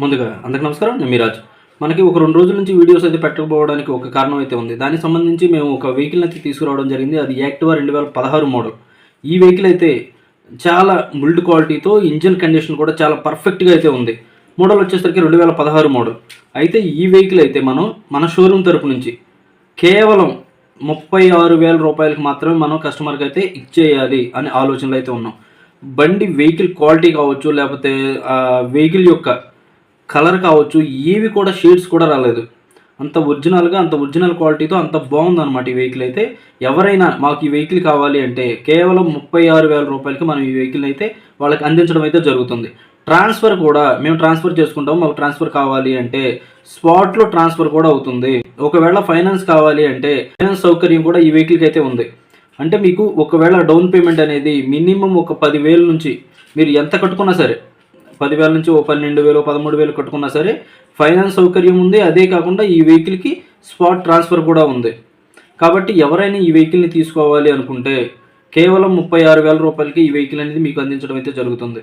ముందుగా అందరికీ నమస్కారం. నేను మీరాజ్ మనకి ఒక రెండు రోజుల నుంచి వీడియోస్ అయితే పెట్టకపోవడానికి ఒక కారణం అయితే ఉంది. దానికి సంబంధించి మేము ఒక వెహికల్ అయితే తీసుకురావడం జరిగింది. అది యాక్టివా రెండు వేల పదహారు మోడల్. ఈ వెహికల్ అయితే చాలా బిల్డ్ క్వాలిటీతో ఇంజిన్ కండిషన్ కూడా చాలా పర్ఫెక్ట్గా అయితే ఉంది. మోడల్ వచ్చేసరికి రెండు వేల పదహారు మోడల్. అయితే ఈ వెహికల్ అయితే మనం మన షోరూమ్ తరపు నుంచి కేవలం ముప్పై ఆరు వేల రూపాయలకు మాత్రమే మనం కస్టమర్కి అయితే ఇచ్చేయాలి అనే ఆలోచనలు అయితే ఉన్నాం. బండి వెహికల్ క్వాలిటీ కావచ్చు లేకపోతే వెహికల్ యొక్క కలర్ కావచ్చు ఏవి కూడా షేడ్స్ కూడా రాలేదు. అంత ఒరిజినల్గా అంత ఒరిజినల్ క్వాలిటీతో అంత బాగుందన్నమాట ఈ వెహికల్ అయితే. ఎవరైనా మాకు ఈ వెహికల్ కావాలి అంటే కేవలం ముప్పై ఆరు వేల రూపాయలకి మనం ఈ వెహికల్ అయితే వాళ్ళకి అందించడం అయితే జరుగుతుంది. ట్రాన్స్ఫర్ కూడా మేము ట్రాన్స్ఫర్ చేసుకుంటాం మాకు ట్రాన్స్ఫర్ కావాలి అంటే స్పాట్లో ట్రాన్స్ఫర్ కూడా అవుతుంది. ఒకవేళ ఫైనాన్స్ కావాలి అంటే ఫైనాన్స్ సౌకర్యం కూడా ఈ వెహికల్కి అయితే ఉంది. అంటే మీకు ఒకవేళ డౌన్ పేమెంట్ అనేది మినిమం ఒక పదివేల నుంచి మీరు ఎంత కట్టుకున్నా సరే పదివేల నుంచి ఓ పన్నెండు వేలు పదమూడు వేలు కట్టుకున్నా సరే ఫైనాన్స్ సౌకర్యం ఉంది. అదే కాకుండా ఈ వెహికల్కి స్పాట్ ట్రాన్స్ఫర్ కూడా ఉంది. కాబట్టి ఎవరైనా ఈ వెహికల్ని తీసుకోవాలి అనుకుంటే కేవలం ముప్పై ఆరు వేల రూపాయలకి ఈ వెహికల్ అనేది మీకు అందించడం అయితే జరుగుతుంది.